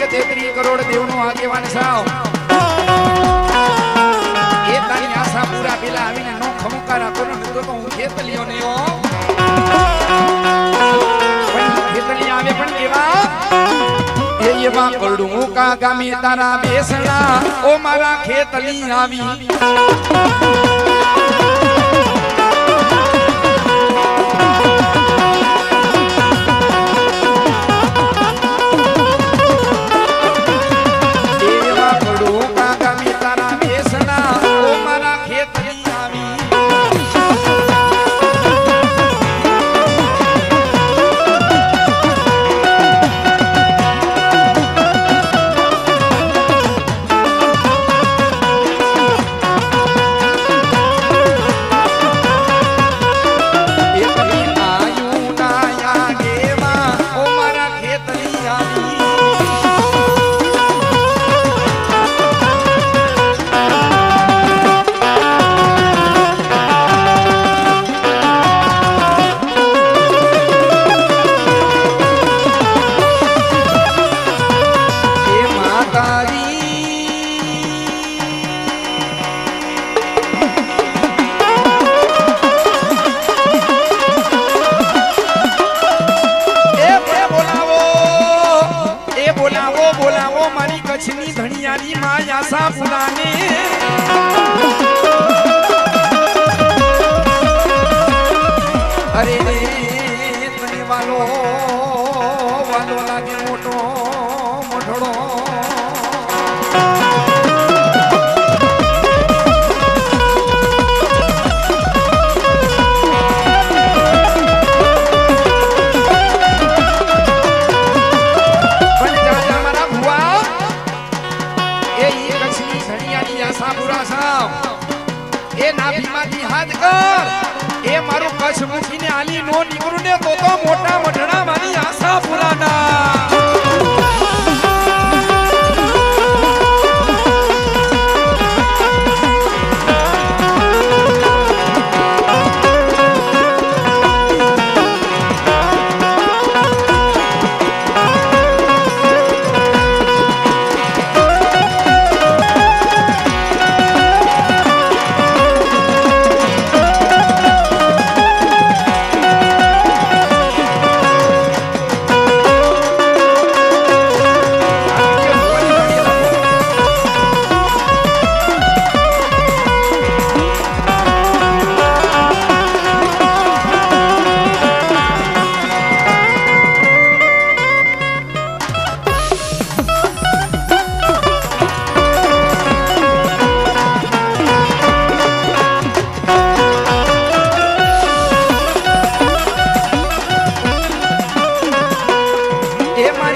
કે ઈ જગ તેત્રી કરોડ દેવનો આગેવાન સાવ. એ તારી આશા પૂરા પેલા આવીને નો ખમકાર આપો ને તો હું ખેતલીઓ ને ઓ પણ ખેતલી આવે પણ કેવા? એ એવા કડું કા ગામે તારા બેસણા ઓ મારા ખેતલી આવી.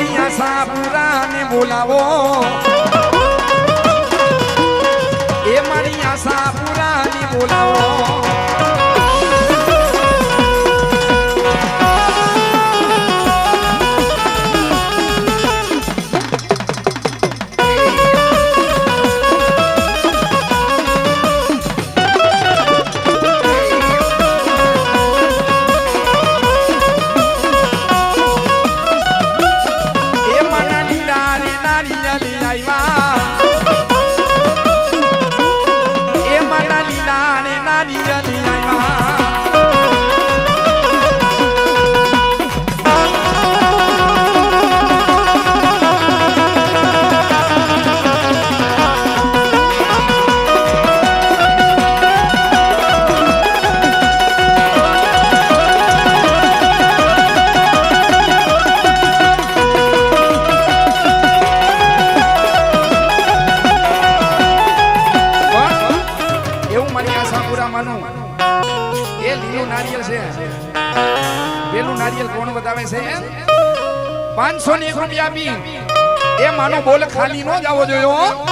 એ મારી આશા પુરાને બોલાવો. એ મારી આશા પુરાને બોલાવો. પાંચસો ની રૂપિયા આપી. એ માનો બોલ ખાલી નો જાવો જોયો, હો.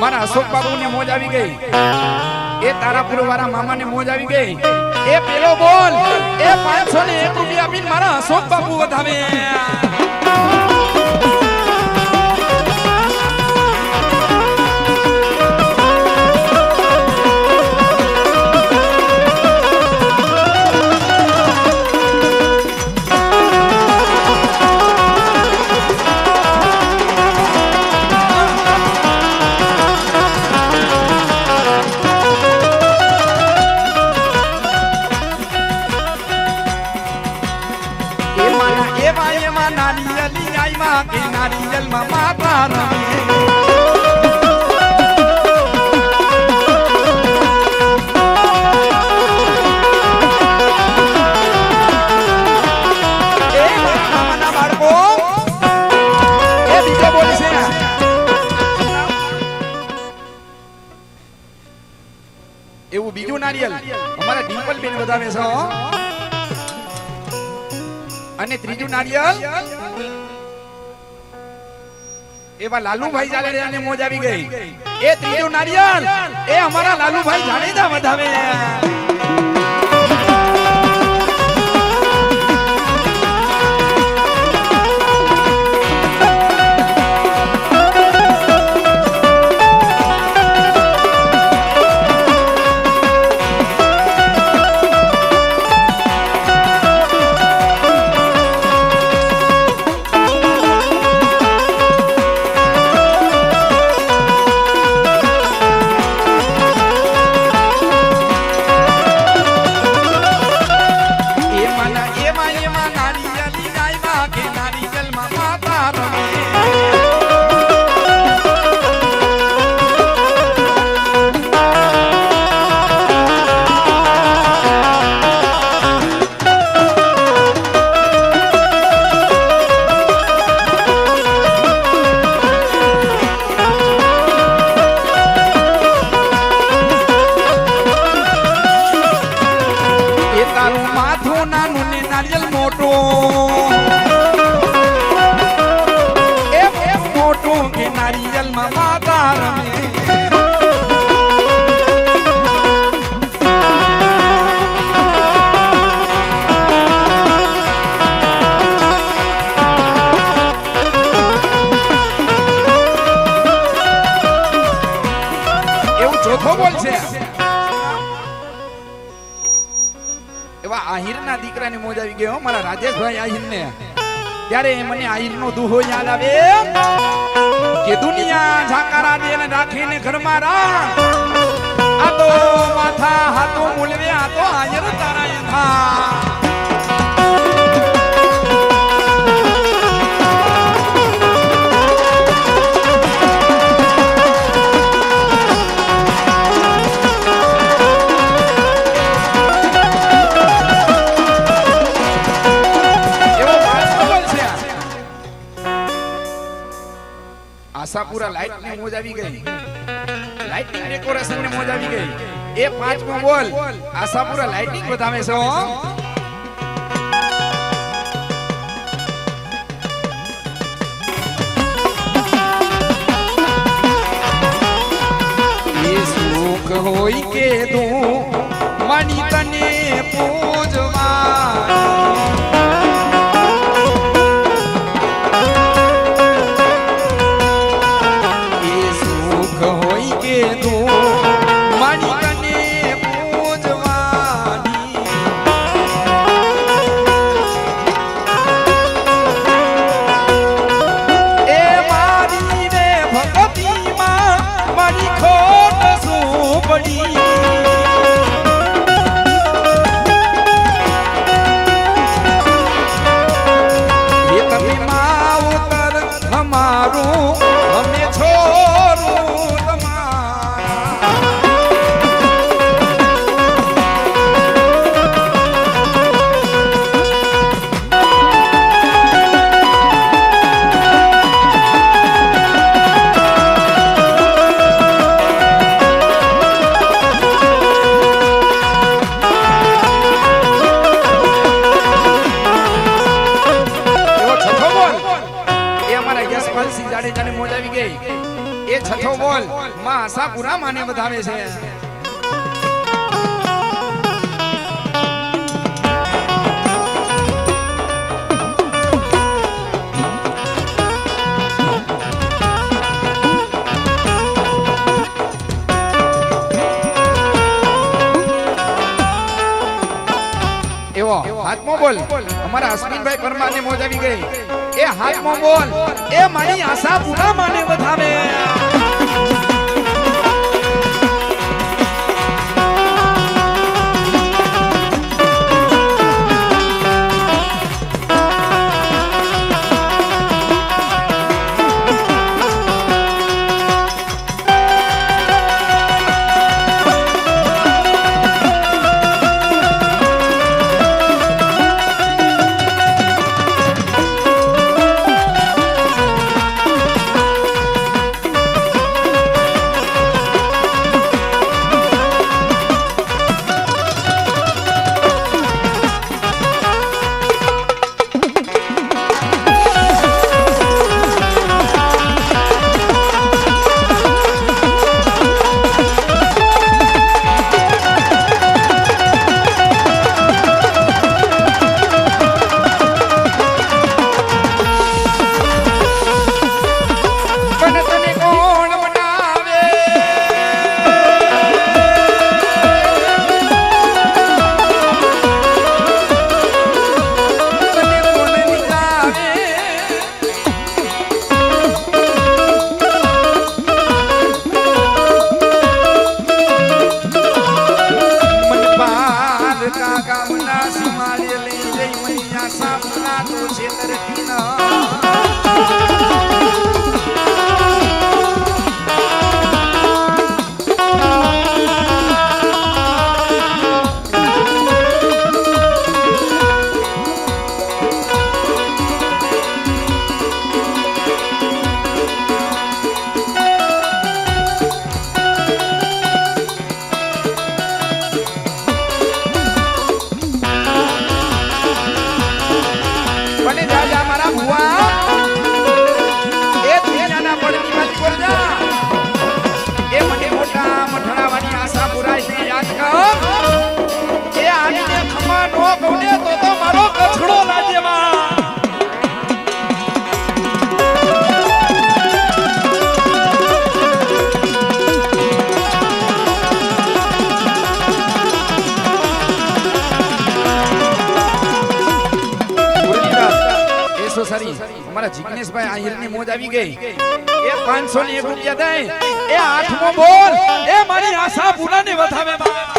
મારા અશોક બાબુ ને મોજ આવી ગઈ. એ તારાપુર વાળા મામા ને મોજ આવી ગઈ. એ પેલો બોલ, એ પાંચસો ને એક રૂપિયા આપીને મારા અશોક બાબુ વધાવે. છે? હો. અને ત્રીજું નારિયેલ? એવા લાલુભાઈ જાડેજાને મોજ આવી ગઈ. એ ત્રીજું નારિયેલ? એ અમારા લાલુભાઈ જાડેજા વધાવે. નારિયેલ મોટું. એ એ મોટું કે નારિયેલમાં માતા રમે. એવું ચોથો બોલ છે. આહિરના દીકરાની મોજ આવી ગયો મારા રાજેશભાઈ આહિરને. ત્યારે મને આહિરનો દુહો યાદ આવે. કે દુનિયા ઝાકારા દે ને રાખીને ઘરમાં રાખ આ તો માથા હાથો મૂલવે, આ તો આહિર તારા યથા આશાપુરા લાઈટની મોજ આવી ગઈ. લાઇટિંગ ડેકોરેશનની મોજ આવી ગઈ. એ પાંચમો બોલ. આશાપુરા લાઇટિંગ બતાવે છે હોય કે તું મણી તને પૂજવા માને વધાવે છે. એવો બોલ. અમારા અશ્વિનભાઈ પરમારને મોજ આવી ગઈ. એ હાથમાં બોલ. એ મારી આશા પૂરા માને વધાવે કામના સીમાડે લઈ જઈ મૈયા સામના તો છેતરતી ના અમારા જિગ્નેશભાઈ આહિરની મોજ આવી ગઈ. એ પાંચસો ની એક રૂપિયા દે. એ આઠમો બોલ. એ મારી આશા પૂરાને વધાવે બા.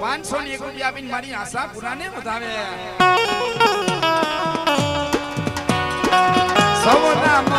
પાંચસો ની એક રૂપિયા આપીને મારી આશા પૂરાને વધાવે સૌના